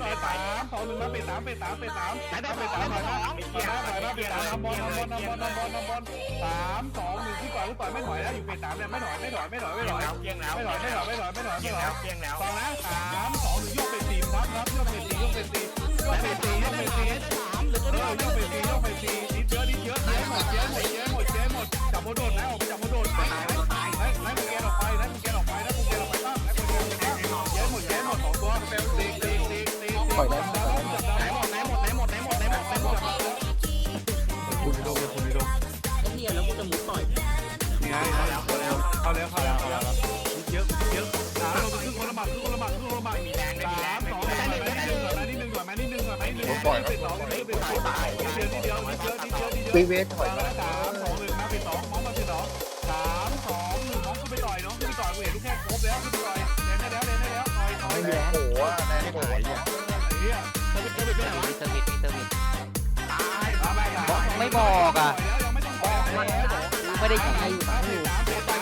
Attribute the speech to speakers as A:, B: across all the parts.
A: ไปไปต่อยไปสามสองหนึ่งมาเป็นสามเป็นสามเป็นสามไปสามหน่อยนะหน่อยนะหน่อยนะเป็นสามทำบอลทำบอลทำบอลทำบอลทำบอลสามสองหนึ่งที่ต่อยที่ต่อยไม่ถอยแล้วอยู่เป็นสามเนี่ยไม่ถอยไม่ถอยไม่ถอยไม่ถอย
B: เกียงแล้ว
A: ไม่ถอยไม่ถอยไม่ถอยไม่ถอย
B: เกี้
A: ไม่
B: ยงแล้
A: อ
B: วเกียงแล้ว
A: ฟังนะสามสองหนึ่งโยกเป็นสี่ครับครับโยกเป็นสี่โยกเป็นสี่โยกเป็นสี่โยกเป็นสี่เออโยกเป็นสี่โยกเป็นสี่นิดเยอะนิดเยอะเจ๊หมดเจ๊หมดเจ๊หมดเจ๊หมดจับโมโดดนะออกไปจับโมโดดตายตายไล่ไล่มึงแกออกไปไล่มึงแกอ ตีปล่อยได้ไหนหมดไหนหมดไหนหมดไหนหมดไหนหมดไหนหมดคุณดูคุณดู
C: ไอ้เหี้ยแล้วกูจะหมุนต่อย
A: นี่ไงเข้าแล้วเข้าแล้วเข้าแล้วเข้าแล้วเข้าแล้วนิดเยอะนิดเยอะสามลงไปครึ่งคนละหมัดครึ่งคนละหมัดครึ่งคนละหมัด
B: มีแรงไม่มีแรง
A: สองมานิดนึงก่อนมานิดนึงก่อนมานิดนึงก่อนมานิดนึงก่อนเป็นสองเป็นสองตายเดียวนิดเดียวนิดเดียวนิดเดียวนิดเดียว
D: วีเวทถอย
A: สามสามสอง บอ
E: กอะ
A: ไม่
E: ได้ยิ
A: ง
B: ใค
A: รอยู่ฝั่งอยู่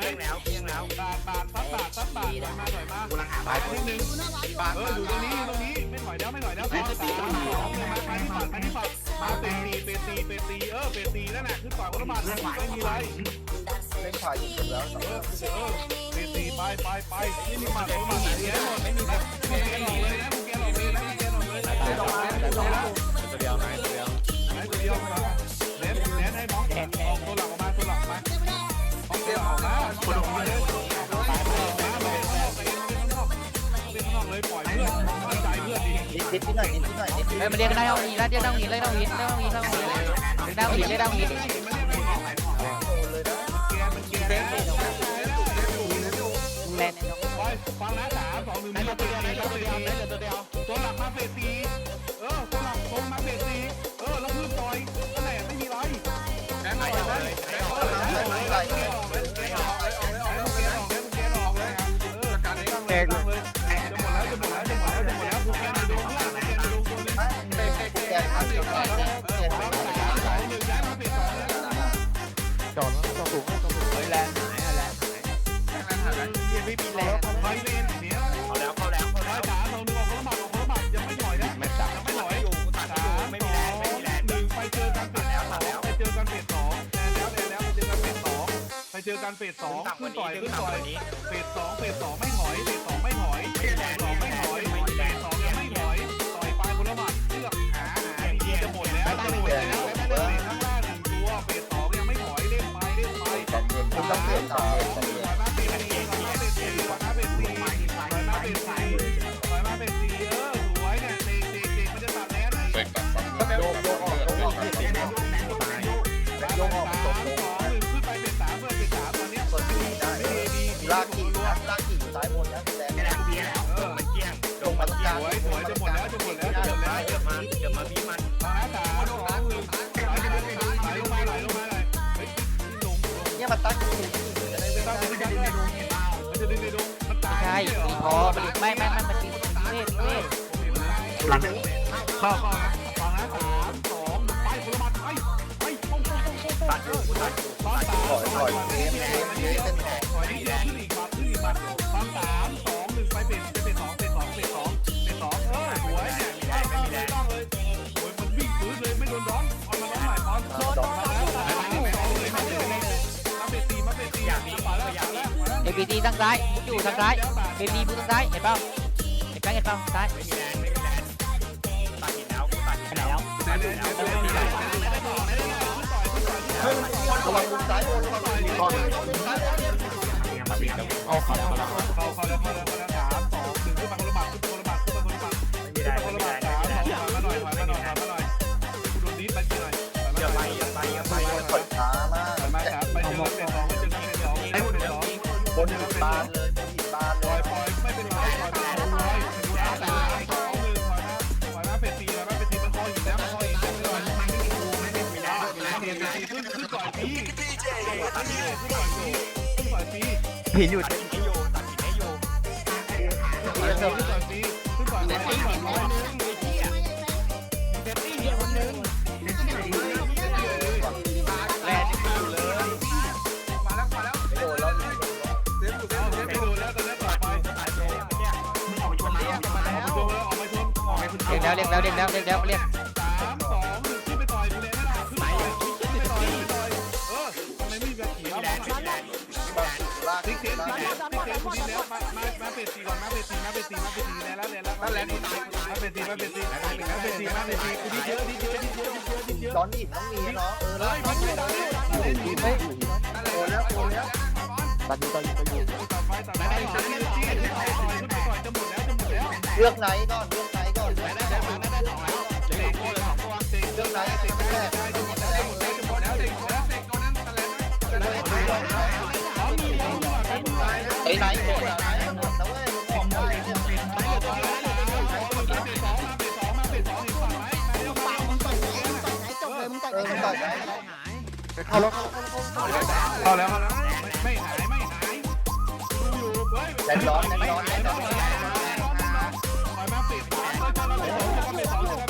A: เกี้
D: ย
A: ง
B: แล้ว
D: เกี้
B: ยงแล้ว
A: บาทบาทซับบาทซับบาทถอยมาถอยมา
B: กูรังหา
A: บาทนิดนึงบาดเอออยู่ตรงนี้ตรงนี้ไม่ถอยแล้วไม่ถอยแล้วสองสามสองมาไปที่ปัดไปที่ปัดมาเปตีเปตีเปตีเออเปตีนั่นน่ะขึ้นต่อยคนละบาทไม่มีไร
D: เล่นถ่ายอยู่เสร็จแล้ว
A: เออเออเปตีไปไปไปนี่มีบาทคนละบาทเสียหมดไม่มีแบบแกหลอกเลยนะแกหลอกเลยนะแกหลอกเลยนะแกหลอกเลยนะ
C: ตัวเดียวไหนตัวเดียว
A: ไหนตัวเดียว นิดนิดหน่อยนิด
D: นิดหน่อยนิดนิ
E: เฮ้ยมันเรียกได้ห้อานี้แล้วเรียกเด้ห้องนี้
D: เรีย
A: กได้
C: ห้นี้เรียกได้
A: ห้องนี้เรียกได้ห้นี้เรี
D: ยก
A: ได้ห้นี้ ยังไม่มีแรงไปเล่นเนี้ย
B: เขาแล้วเข้าแล้วเขา
A: ร้
B: แล้
A: ยวสามเราดูออกคนละหมัดคนละหมัดยังไม่ถอยนะ
C: ไม่จับ
A: ยังไม่ถอย
B: อยู่ตัด
A: สา
B: อยู่
A: ม
B: ไม่มีแรงไม่มีแรง
A: หนึ่งไปเจอกันเฟสสองไปเจอกันเฟสสองแอนแล้วแอนแล้วไปเจอกันเฟสสองไปเจอกันเฟสสอง
B: ต่ำก
A: ขึ้
B: น
A: ต่อยขึ้น
B: ต่
A: อย
B: นี้
A: เฟสสองเฟสสองไม่ถอยเฟสสองไม่ถอยเฟสสองไม่ถอยเฟสสองยังไม่ถอยต่อยไปคนละหมัดเลือกหาหาดีๆจะหมดแล้วจะหมดแล้วเฟสข้างล่างหนึ่งตัวเฟสสองยังไม่ถอยเล่นไปเล่นไป
D: ต้องเปลี่ยนตาม
A: ถอยมาเป็นสี่ถ ห
D: ลัง
B: เข้ะ
A: ฟัามสอไปพลมัไปไปปงปงปงปง
B: ตัดอยู่ตัดอยู่
A: ซ้อนสาม
D: ถอยถอยเน้นเน้นเน้นเป็นแผล
A: ถอยนิดเดียวขึ้นอีกบัดขึ้นอีกบัดซ้อนสามสองหนึ่งไปเป็น
E: ไปเป็นสองเป็นสองเป็นสองเป็นสองเออสวยเนี่ย
B: ไม่ไม่มีแรงต้
D: องเลยโอ้ยมัน
A: วิ่ปื้นเลย
B: ไม่โด
A: น
B: ร้
A: อนเอามาร้อนให
D: ม่
A: ร้อนร้อนร้อนร้อนเอ
D: พีดีตั้งซ้าย
A: มุอยู่ทางซ้ายเอพีดีทางซ้ายเห็นเปล่าเห็นแป้เห็นเปล่า
C: ซ้าย
B: เอาเข้า
A: เข้าเข้า
C: เข้า
A: เข้าสามสอ
B: งหนึ่งขึ้น
A: มาคนละบาท เห็น
E: อยู่เรียกแล้วเรียกแล้วเรียกแล้วเรียก
A: เป็ดตีก่อนมาเป็ดตีมาเป็ดตีมาเป็ดตีแล้วแล้วแล้วแล้วแล้วกูตายกูตายเป็ดตีมาเป็ดตีมาเป็ดตีมาเป็ดตีมาเป็ดตีกูดิเยอะดิเยอะดิเยอะดิเยอะดิเยอะ
D: ดอนดิน้องมีเนาะเออ
A: แล้วมันไม่ได้เลยดีไม่
D: โอ้แล้วโอ้แล้ว
C: ตัดอยู่ตัดอยู่ตัดอยู่
A: ตัดไปตัดไปตัดไปจะหมดแล้วจะหมดแล้ว
D: เลือกไหนก่อนเลือกไหนก่อนได้
A: ได้
D: ได้
A: มาได้สองแล้วเด็กโก้เลยสองตัวเลื
C: อ
E: ก
A: ไหนเด็กแรกได้จะหม
D: ด
A: แล้วจะหมดแล้
D: วจะหมดแล้ว
A: เด็
B: ก
A: แล้วเด็กตัวนั้นตะเล
C: น
A: ตะเลนตะเลนตะเลนไอ้ไหนก่
C: อน
A: เข้าแล้วเข้าแล้วเข้าแล้ว
C: ไม่
A: หายไม่หายดูอยู่เฮ้ยแด
D: นร้
A: อน
B: แด
C: น
A: ร้อนแดนร้อนปล่อยมาปิดเจอ
F: กั
B: น
A: เลยสองเจอกันเลยสอง
B: เจอกัน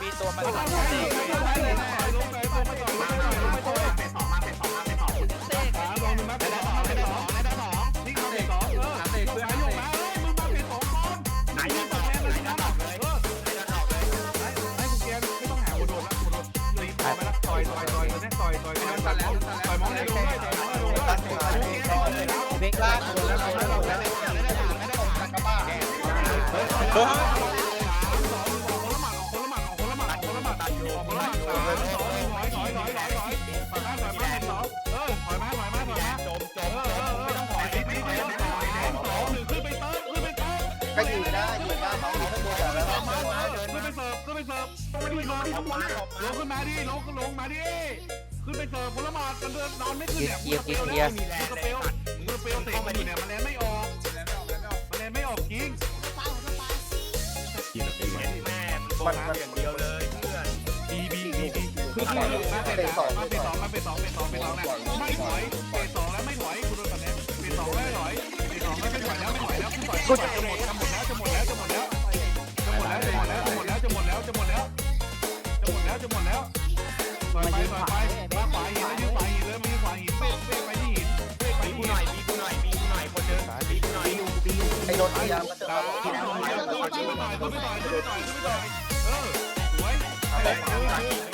A: มีตัวมัน ก็ได้ยืนได้
D: เขาเขาไม่ก
A: ลัวแล้นมาเดิ
D: นขึ้น
A: ไปเสิร์ฟขึ้นไปเสิร์ฟไม่ดีเลยที่ขบวนลงขึ้นมาดิลงลงมาดิขึ้นไปเสิร์ฟผลไม้มันเดินนอนไม่ขึ้นเนี่ย
E: มือเปลวเนี่ย
A: มือเปลวมือเปลวเตะมันอยู่เนี่ยมันแรงไม่ออกมันแรงไม่ออกจริง
B: แม่มันโกงมาอย่งเดียวเลยเพื่อน
A: บีบีบีบีคือคือมาเป็นสองมาเป็นสองมาเป็นสองเป็นสองเป็นสองนะไม่ถอยเป็นสองแล้วไม่ถอยคุณโดนตัดแล้วเป็นสองแล้วไม่ถอยเป็นสองแล้วไม่ถอยแล้วไม่ถอยแล้วคุณต่อยอยหมด ขึ้นไปต่อยขึ้นไปต่อยขึ้นไปต่อยขึ้นไปต่อยเออสวยลงมาลย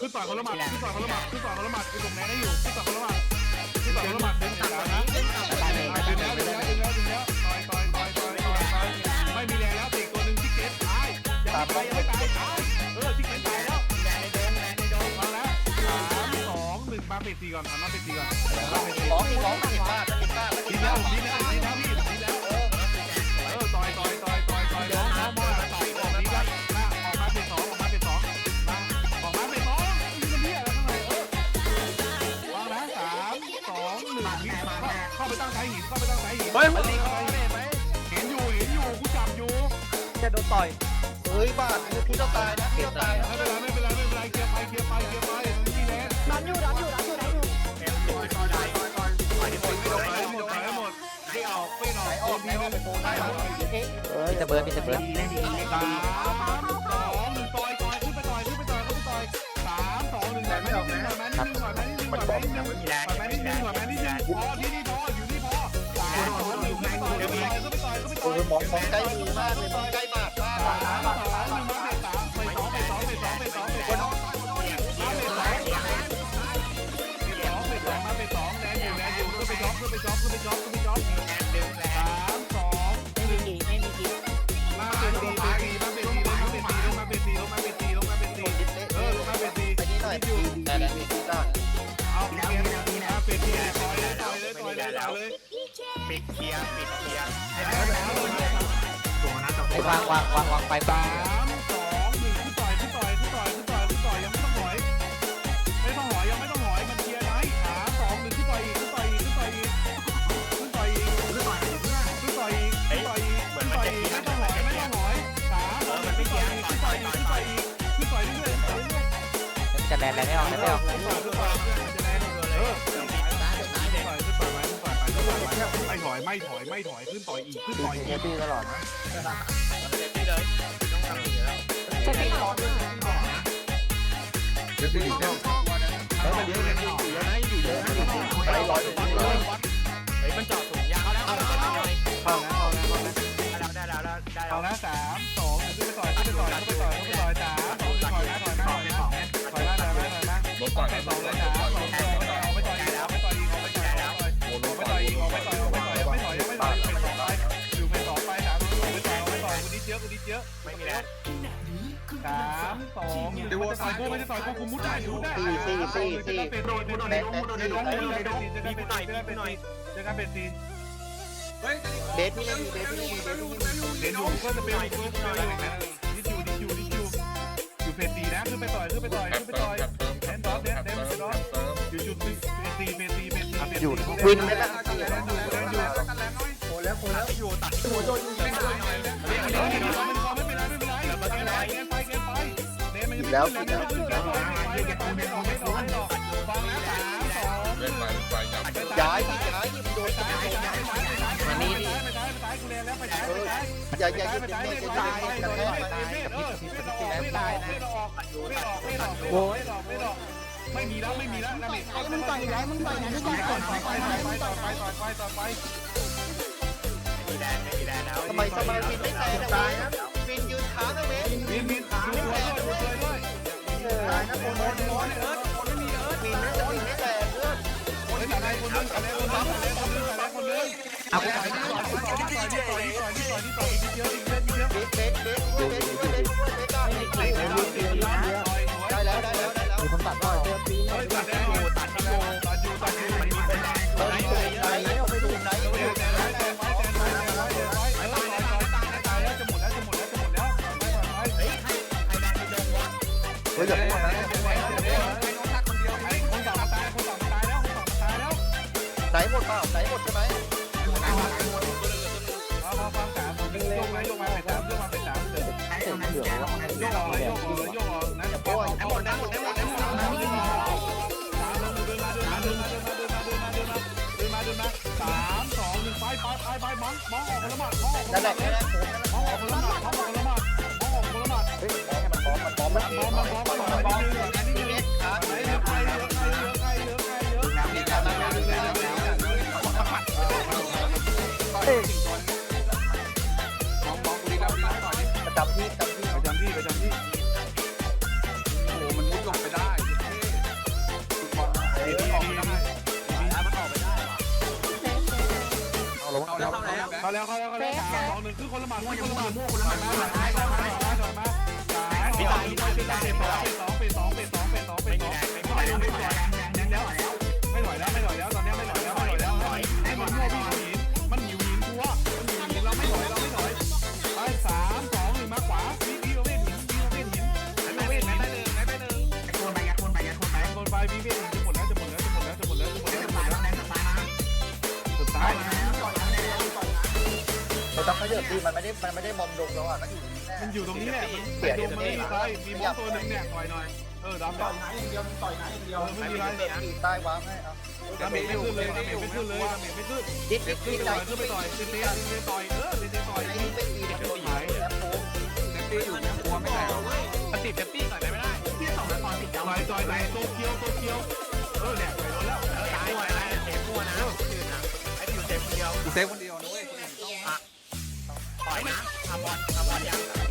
A: ขึ้นต่อยคนละหมัดขึ้นต่อยคนละหมัดขึ้นต่อยคนละหมัดกูส่งแรงได้อยู่ขึ้นต่อยคนละหมัดขึ้นต่อยคนละหมัดดึงขานะดึงแล้วดึงแล้วดึงแล้วดึงแล้วต่อยต่อยต่อยต่อยต่อยต่อยไม่มีแรงแล้วตีตัวหนึ่งที่เก็ตตายยังไม่ตายยังไม่ตายตายเออที่เก็ตตายแล้ว
B: แรงในโดมแรงในโดม
A: มาแล้วสามสองหนึ่งมาเป็ดตีก่อนทำมาเป็ดตีก่อนมาเป็ดตี
D: สองมีสอง
A: จะ
C: โดนต่อย
D: เฮ้ยบ้าพี่ต้องตายนะพี่ต้องตายนะ
A: ไม่เป็นไรไม่เป็นไรไม่เป็นไรเคลียร์ไปเคลียร์ไปเคลียร์ไปมีแรง
F: ดันอยู่ดันอยู่ดันอยู่ดันอยู่
B: เอ็มต่อยต่อยต่อยต่อยต่อยต่อยที่หมด
A: ไม่
B: ไม่
A: โด
B: โด
A: น
B: น
A: ไม่
B: ไม่
A: ห
B: ห
A: ม
B: ม
A: ด
B: ด
A: ไม่หมดไม่ออกไม่ออก
D: ไหนออกไหนไปโผล่ได้
E: มีแต่เบิร์ดมีแต่เบิร์ด
A: สามสองหนึ่งต่อยต่อยขึ้นไปต่อยขึ้นไปต่อยขึ้นไปต่อยสามสองหนึ่งต่อยไม่ออกนะต่อยมานิดนึงต่อยมานิดนึงต่อยมานิดนึง
B: ไม่มีแรง
A: ต่อยมา
B: ไม่
A: นิด
B: มี
A: นึ
B: แรงง
A: ต่อยมานิดนึง
B: ไม่มีแรง
A: พอที่นี่พออยู่นี่พอสามสองหนึ่งขึ้นไปต่อยขึ้นไปต่อยขึ้นไปต่อยขึ้นไปต่
D: โอ้
A: อย
D: ยมองมองใกล้มือมากเลยมองใกล้
A: จ็อบขึ้นไปจอบขึ้นไปจอบขึ้นไปจ็อบ
B: แรงดึงแรง
A: สามสอง
F: ไม่มีกีไม่มีกี
A: มาเป็นตีมาเป็นตีมาเป็นตีมาเป็นตีมาเป็นตีมาเป็นตีมาเป็นตีเออลงมาเป็นตี
D: ไปนี่หน่อยดีดีดีดีได้
A: เอาเกียร์มาเป็นตีต่อยเลยต่อยเลยต่อยเลยต่อยเลย
B: ปิดเคลียร์ปิดเคลียร์
A: ไอ้แล้วเลย
E: ไอ้วางวางวางวางไป
A: สามสอง นแบนไม่ออกแบนไม่ออก
E: ไม่
A: ถอยไม่ถอยไม่ถอยขึ้นต่อยอีกขึ้นต่อยอีก
C: ตีตลอดนะ
B: จะตีต่อ
F: จะตี
C: ต่อแล้วมันเยอะนะอยู่เยอะนะอยู่เยอะนะ
D: ไปร้อยไปลอย
B: ไอ้มันจอดสูงยาวแล้วเอาแล้วเอาแล้ว
A: เอา
B: แล้ว
A: เอา
B: แล้
A: วสาม นะไปสองเลยสามสองสองเอาไปต่อยเอาไปต่อยอีกเอาไปต่อยเอาไปต่อยอีกเอาไปต่อยเอาไปต่อยเอาไปต่อยเอาไปต่อยไปสองไปอยู่ไปสอไปสามเอาไปต่อยเอาไปต่อยคนนี้เยอะคนนี้เยอะ
B: ไม่มีแรง
A: สามสองเดี๋ยวต่อยกูไม่ได้ต่อยกูกูมุดได้มุดได้
D: สี่สี่สี่สี่
A: เป็นโดนโดน
D: แด
A: โด
D: ง
A: นโดน
D: สี่
A: โดน
D: แดง
A: โดนเจอกันเป็นซีเจอกันเป็นซีเจอกันเป็นซี
D: เบสพี่เล่นเบสพี่เล่นเบสพี่เล่น
A: เห็นอยู่ก็จะเป็นอีกคนดิอยู่ดิอยู่ดิอยู่อยู่เพจสีนะขึ้นไปต่อยขึ้นไปต่อยขึ้นไปต่อย หยุดตีเมตีเม
E: ตี
D: วิน
A: เลยนะ
D: โคนแล้วโคนแล้ว
B: อยู่ตัด
D: โคนโดนยิงไม่
A: ตายไม่เป็นไรไม่เป็นไรไม่เป็นไรไม่เป็นไรเกินไปเกินไปอีกแล้วอีกแล้วอีกแล้ว
D: ย้ายที่ย้ายที่โดน
A: ตายมานี่ดิอย่าอย่าอย่า
D: อย่าอย่า
A: ตา
D: ยกันแน่
A: ตายกับพิษพิษตายนะโว้ย ไม่ออกไม่ออกไม่ออกไม่ออกไม่มีแล้วไม่มีแล้วนั่นเอง
F: ไอ้มึงต่อยอยู่แล้วมึงต่อยนะมึงต่อยก่อนต่อยก่อน
A: ไป
F: มึง
A: ต่
F: ต่
A: อ
F: อย
A: ไปต่อไปต่อไป
B: ไม่มีแรงไม่มีแรงแล้ว
D: ทำไมทำไมวินไม่แตกตายนะวินยืนค้างนะเบส
A: มินมินดูตัวด้วยดูตัวด้วย
D: ตายนะโผล่โดนโดนเอิร์ธวินนะวินไม่แตกเพื่อน
A: เฮ้ยแต่อะไรคนนึงแต่อะไรคนนึงแต่อะไรคนนึงแต่อะไรเอาไปต่อยต่อยต่อยต่อยต่อยต่อยต่อยต่อยต่อยเยอะเยอะเยอะ
D: เบสเบสเบสเบสเบสเบสได้
A: ต่อยต่อยต่อยต่อย
D: ได้แล้วได้ ตัดหน่
C: อยเจอปี
A: เนี่ยตัดไปดูไหนไอยู่ตัดได้
D: ปดูไหนไปดูไปดูไปดูไป
A: ดูไปดูไมันมีคนไปหนไปหนไปหนไปหนไปดูไหนไปดูไหนไปหนไป
B: หนไป
D: หน
A: ไปหนไปหนไปดูหนจะหปดูไปแล้ว
D: จะหปดูไป
A: แล้วจะหปดู
C: แล้ว
A: เฮ้ยใครใไปดูไหนไปดูไปดูไหนวะเฮ้ยดูไปดูไปดูไปนะไหนหปดูไปดูล่าไปหนหปดูใช่ไปดูไหม มองมองออกคนละหมัดมองออกคน
D: นั่
A: ละ
D: น
A: ห
D: แห
A: มั
D: ละ
A: ด
D: แค่นั้นผม
A: มองออกคนละหมัดมองออกคนละหมัดมองออกคนละหมัด
D: เฮ้ยให้มันพร้อมมันพร้อมมัน
A: มองมองมองมองมองนิดนึงนิดนึงใครเยอะใครเยอะใครเยอะใครเย เข้าแล้วเข้าแล้วเข้าแล้วเข้าแล้วสามสองหนึ่งคือคนละหมาดคนละหมาดคนละหมาดมาถอยมาถอยมาถอยมาสามสองเป็นสองเป็นสองเป็นสองเป็นสองเป็นสองเป็นสองไม่ไหวไเรา
D: ต้องขยับที่มันไม่ได้มันไม่ได้บอมดงแล้วอะก็อยู่ตรงนี้แน่
A: มันอยู่ตรงนี้แหละมันไปดมมันไม่มีใครมีมอสตัวหนึ่งเนี่ยต่อยหน่อย เออดำต่อยไหนเดียวต่อยไหนเดียวไม่มีไร
D: เปิดตีใต้วางให้เอา
A: ดาเมจไม่ขึ้นเลยดาเมจไม่ขึ้นเลยดาเมจไม่ขึ้น
D: ดิ๊ก
A: เด็
D: ดิ๊
A: ก
D: ก
A: ขึ้
D: ดิ๊
A: น
D: ก
A: ไป
D: ไหน
A: ต่อยขึ้นไปต่อยขึ้นไปต่อยเออขึ้นไปต่อย
D: ไอ้นี่เป็นตีมันโดนหายแล้วโค้ง
A: เด็กตีอยู่เนี่ยกลัวไม่ได้
B: มันติดเซฟตี้ก่อนได้ไม่ได้
C: ที่สองแล้วตอนติด
A: ต่อยต่อยต่อยโตเกียวโตเกียวเออเนี่ยไปโดนแล้ว
B: ตายไปแล้วเซฟมัวนะคนอื่นอะไอ้ผิวเซฟคนเดียว
A: กูเซฟคนเดียวนะเว้ย
B: ปล่ อยนะทำบอลทำบอลยัง